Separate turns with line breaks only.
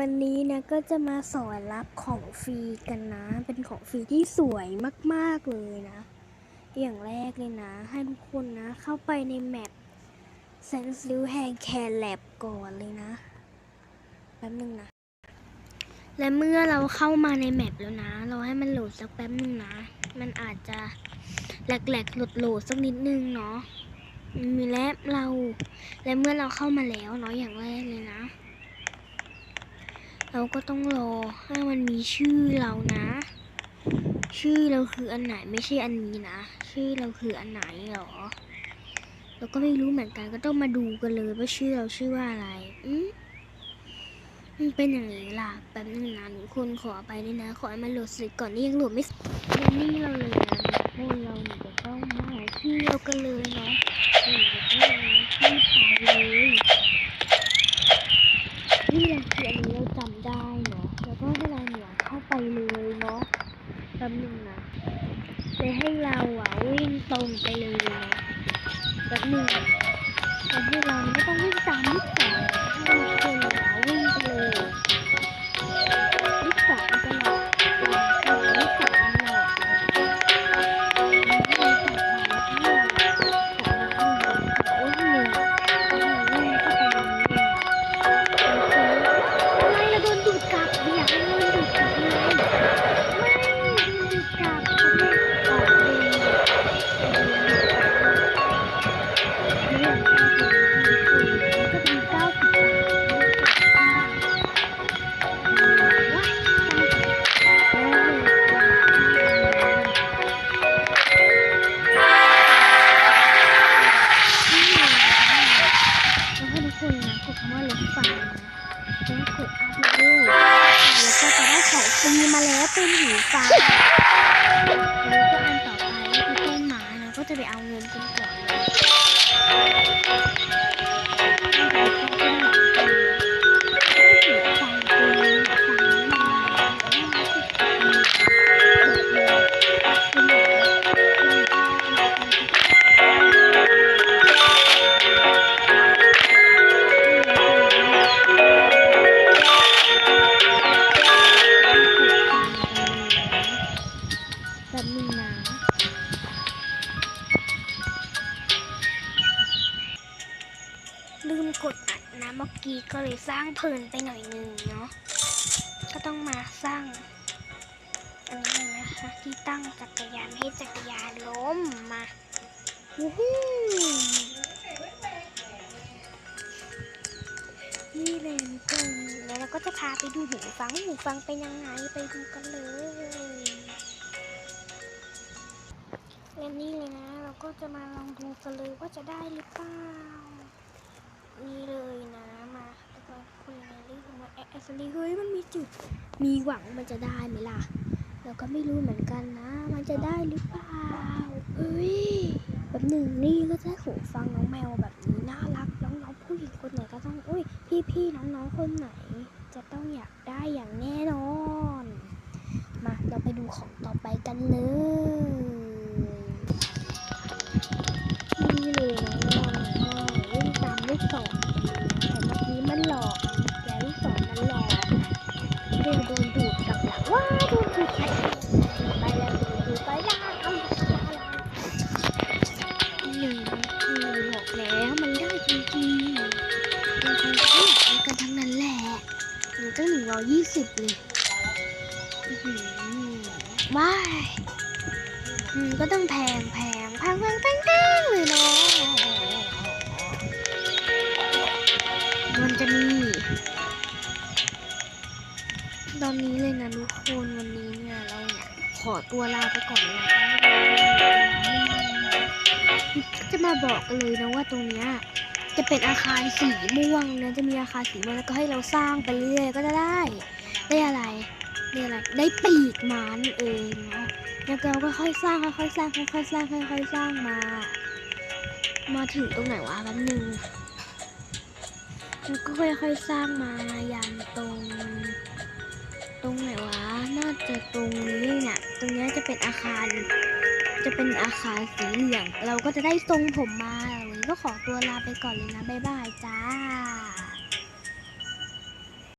วันนี้นะก็จะมาสอนรับของฟรีกันนะ เป็นของฟรีที่สวยมาก ๆ เลยนะ อย่างแรกเลยนะ ให้ทุกคนนะ เข้าไปในแมปเซนซิลแฮงแคร์แลบก่อนเลยนะ แป๊บนึงนะ และเมื่อเราเข้ามาในแมปแล้วนะ เราให้มันโหลดสักแป๊บนึงนะ มันอาจจะแหลกๆหลุดโหลดสักนิดนึงเนาะ มีและเรา และเมื่อเราเข้ามาแล้วเนาะ อย่างแรกเลยนะ เราก็ต้องรอให้มันมีชื่อเรานะ ชื่อเราคืออันไหนไม่ใช่อันนี้นะ ชื่อเราคืออันไหนหรอ เราก็ไม่รู้เหมือนกันก็ต้องมาดูกันเลยว่าชื่อเราชื่อว่าอะไร อืมมันเป็นอย่างนี้ล่ะแป๊บนึงนะทุกคนขอไปด้วยนะ ขอให้มันโหลดเสร็จก่อนนี่ยังโหลดไม่เสร็จนี่เราเลยนะทุกเราเนี่ยจะต้องมาหาชื่อเรากันเลยเนาะต้องมาชื่อไปเลย นี่แหละคืออันนี้เราจำได้เนาะ แล้วก็ให้เราเนี่ยเข้าไปเลยเนาะแป๊บนึงนะจะให้เราอะวิ่งตรง ไปเลยเนะแบบนึงทำให้เรา แล้วกดอัพเลเวลแล้วก็จะได้ของฟรีมาแล้วเป็นหูฟังแล้วก็อันต่อไปก็คือต้นไม้นะก็จะไปเอาเงินกันก่อนเลย มื่อกี้ก็เลยสร้างเพลินไปหน่อยนึงเนาะก็ต้องมาสร้างอันนี้นะคะที่ตั้งจักรยานให้จักรยานล้มมาวู้ฮู้นี่เลยทุกคนแล้วเราก็จะพาไปดูหูฟังหูฟังเป็นยังไงไปดูกันเลยและนี่เลยนะ เราก็จะมาลองดูกันเลยว่าจะได้หรือเปล่า นี่เลยนะมาแล้วก็คุยในเรื่องของว่าแอสลีเฮ้ยมันมีจุด มีหวังมันจะได้ไหมล่ะ เราก็ไม่รู้เหมือนกันนะ มันจะได้หรือเปล่าเอ้ยแบบหนึ่งนี่ก็จะหูฟังน้องแมวแบบนี้น่ารักน้องๆผู้หญิงคนไหนก็ต้องอุ้ยพี่ๆน้องๆคนไหน จะต้องอยากได้อย่างแน่นอน มาเราไปดูของต่อไปกันเลย หนึ่งคือบอกแล้วมันได้จริงๆเราคงจะอยากได้กันทั้งนั้นแหละมันก็หนึ่งร้อยยี่สิบเลยว้ายอืมก็ต้องแพงแพงแพงแพงแพงแพงเลยเนาะมันจะมี ตอนนี้เลยนะทุกคนวันนี้เนี่ยเราเนี่ยขอตัวลาไปก่อนเลยนะ จะมาบอกกันเลยนะว่าตรงเนี้ยจะเป็นอาคารสีม่วงนะจะมีอาคารสีม่วงแล้วก็ให้เราสร้างไปเรื่อยก็จะได้ ได้อะไรได้อะไรได้ปีกม้านั่นเองเนาะแล้วเราก็ค่อยสร้างค่อยๆสร้างค่อยๆสร้างค่อยๆสร้างมา มาถึงตรงไหนวะแป๊บนึงแล้วก็ค่อยๆสร้างมายันตรง ตรงไหนวะน่าจะตรงนี้เนี่ยตรงนี้จะเป็นอาคาร จะเป็นอาคารสีเหลือง เราก็จะได้ทรงผมมาวันนี้ก็ขอตัวลาไปก่อนเลยนะ บ๊ายบายจ้า